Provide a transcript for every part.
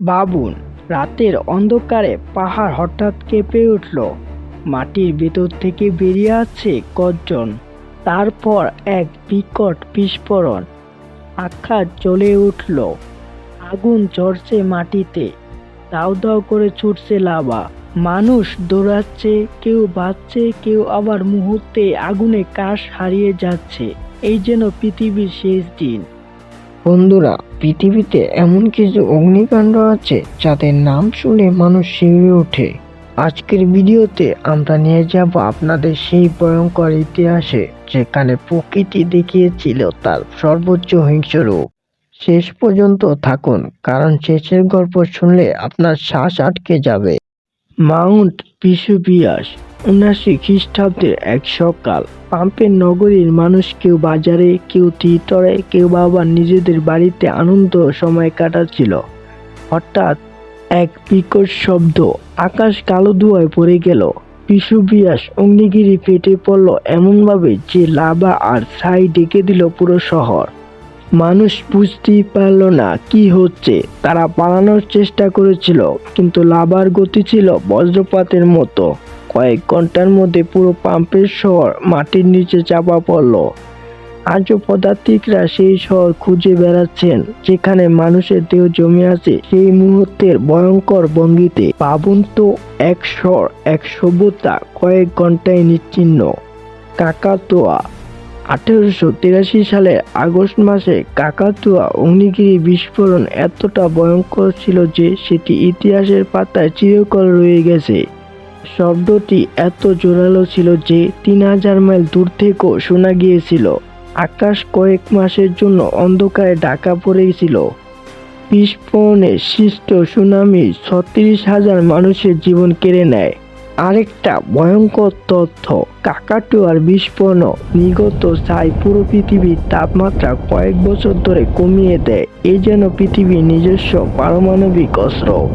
বাবুন, রাতের অন্ধকারে পাহাড় হঠাৎ কেঁপে উঠল। মাটির ভেতর থেকে বেরিয়ে আসছে গর্জন তারপর এক বিকট বিস্ফোরণ। আকাশ জ্বলে উঠল। আগুন ঝরছে মাটিতে। দাও দাও করে ছুটছে লাভা। মানুষ দৌড়াচ্ছে, কেউ বাঁচছে, কেউ আবার মুহূর্তে আগুনে কাশ হারিয়ে যাচ্ছে। এই যেন পৃথিবীর শেষ দিন। বন্ধুরা পৃথিবীতে এমন কিছু অগ্নিকাণ্ড আছে যাদের নাম শুনে মানুষ শিউরে ওঠে। আজকের ভিডিওতে আমরা নিয়ে যাব আপনাদের সেই ভয়ঙ্কর ইতিহাসে যেখানে প্রকৃতি দেখিয়েছিল তার সর্বোচ্চ হিংস্র রূপ শেষ পর্যন্ত থাকুন, কারণ শেষের গল্প শুনলে আপনার শ্বাস আটকে যাবে। মাউন্ট বিশুবিয়াস উনাশি খ্রিস্টাব্দের এক সকাল, পাম্পের নগরীর মানুষ কেউ বাজারে, কেউ থিয়েটারে, কেউ বা আবার নিজেদের বাড়িতে আনন্দ সময় কাটাচ্ছিল। হঠাৎ এক বিকট শব্দ আকাশ কালো ধোঁয়ায় পড়ে গেল। বিশুবিয়াস অগ্নিগিরি ফেটে পড়ল এমনভাবে যে লাভা আর ছাই ডেকে দিল পুরো শহর। মানুষ বুঝতেই পারল না কি হচ্ছে। তারা পালানোর চেষ্টা করেছিল, কিন্তু লাভার গতি ছিল বজ্রপাতের মতো। কয়েক ঘণ্টার মধ্যে পুরো পাম্পের শহর মাটির নিচে চাপা পড়ল। আজও পদাতিকরা সেই শহর খুঁজে বেড়াচ্ছেন, যেখানে মানুষের দেহ জমে আছে সেই মুহূর্তের ভয়ঙ্কর ভঙ্গিতে। পাবন তো এক স্বর, এক সভ্যতা, কয়েক ঘন্টায় নিচ্ছিন্ন। কাকাতোয়া, আঠেরোশো তিরাশি সালের আগস্ট মাসে কাকাতুয়া অগ্নিগিরি বিস্ফোরণ এতটা ভয়ঙ্কর ছিল যে সেটি ইতিহাসের পাতায় চিরকাল রয়ে গেছে। শব্দটি এত জোরালো ছিল যে তিন হাজার মাইল দূর থেকেও শোনা গিয়েছিল। আকাশ কয়েক মাসের জন্য অন্ধকারে ঢাকা পড়েছিল। বিস্ফোরণে সৃষ্ট সুনামি ছত্রিশ হাজার মানুষের জীবন কেড়ে নেয়। আরেকটা ভয়ঙ্কর তথ্য কাকাটুয়ার বিস্ফোরণ নিগত ছাই পুরো পৃথিবীর তাপমাত্রা কয়েক বছর ধরে কমিয়ে দেয়। এই যেন পৃথিবীর নিজস্ব পারমাণবিক অস্ত্র।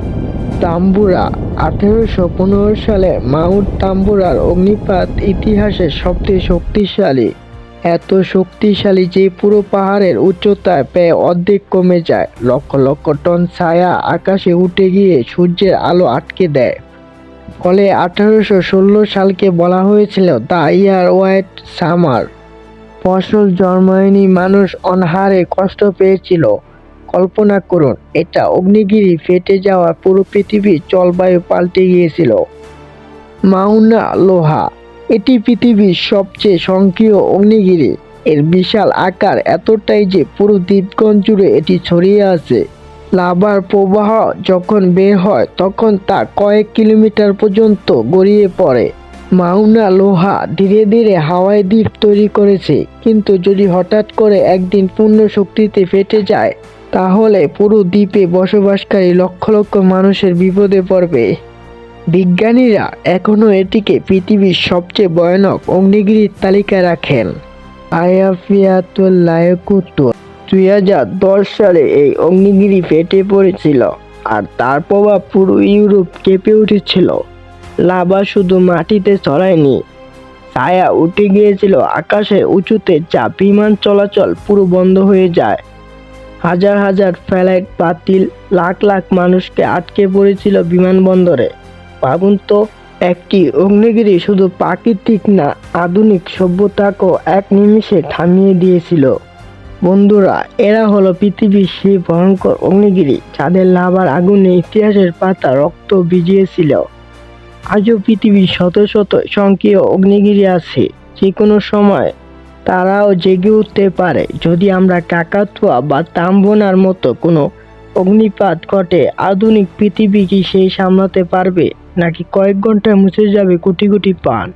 তাম্বুরা। আঠেরোশো পনেরো সালে মাউন্ট তাম্বুরার অগ্নিপাত ইতিহাসের সবচেয়ে শক্তিশালী। এত শক্তিশালী যে পুরো পাহাড়ের উচ্চতায় প্রায় অর্ধেক কমে যায়। লক্ষ লক্ষ টন ছায়া আকাশে উঠে গিয়ে সূর্যের আলো আটকে দেয়। ফলে আঠারোশো ষোলো সালকে বলা হয়েছিল দ্য ইয়ার হোয়াইট সামার। ফসল জন্মায়নি, মানুষ অনহারে কষ্ট পেয়েছিল। কল্পনা করুন, এটা অগ্নিগিরি ফেটে যাওয়া পুরো পৃথিবীর জলবায়ু পাল্টে গিয়েছিল। মাউনা লোহা এটি পৃথিবীর সবচেয়ে সক্রিয় অগ্নিগিরি। এর বিশাল আকার এতটাই যে পুরো দ্বীপগঞ্জ জুড়ে এটি ছড়িয়ে আছে। লাভার প্রবাহ যখন বের হয়, তখন তা কয়েক কিলোমিটার পর্যন্ত গড়িয়ে পড়ে। মাউনা লোহা ধীরে ধীরে হাওয়াই দ্বীপ তৈরি করেছে, কিন্তু যদি হঠাৎ করে একদিন পূর্ণ শক্তিতে ফেটে যায় তাহলে পুরো দ্বীপে বসবাসকারী লক্ষ লক্ষ মানুষের বিপদে পড়বে। বিজ্ঞানীরা এখনও এটিকে পৃথিবীর সবচেয়ে ভয়ানক অগ্নিগিরির তালিকায় রাখেন। আয়াফিয়াতুল্লায়কুতুর দুই হাজার দশ সালে এই অগ্নিগিরি ফেটে পড়েছিল আর তার প্রভাব পুরো ইউরোপ কেঁপে উঠেছিল। লাভা শুধু মাটিতে ছড়ায়নি, ছায়া উঠে গিয়েছিল, আকাশের উঁচুতে যা বিমান চলাচল পুরো বন্ধ হয়ে যায়। হাজার হাজার ফ্লাইট বাতিল, লাখ লাখ মানুষকে আটকে পড়েছিল বিমানবন্দরে। ভাবুন তো, একটি অগ্নিগিরি শুধু প্রাকৃতিক না, আধুনিক সভ্যতাকেও এক নিমিষে থামিয়ে দিয়েছিল। বন্ধুরা, এরা হলো পৃথিবীর সেই ভয়ঙ্কর অগ্নিগিরি, যাদের লাভার আগুনে ইতিহাসের পাতা রক্ত ভিজিয়েছিল। আজও পৃথিবীর শত শত সংখ্যীয় অগ্নিগিরি আছে যে কোনো সময় তারাও জেগে উঠতে পারে। যদি আমরা কাকাতুয়া বা তাম্বনার মতো কোনো অগ্নিপাত ঘটে, আধুনিক পৃথিবী কি সেই সামলাতে পারবে? নাকি কয়েক ঘন্টায় মুছে যাবে কোটি কোটি পান?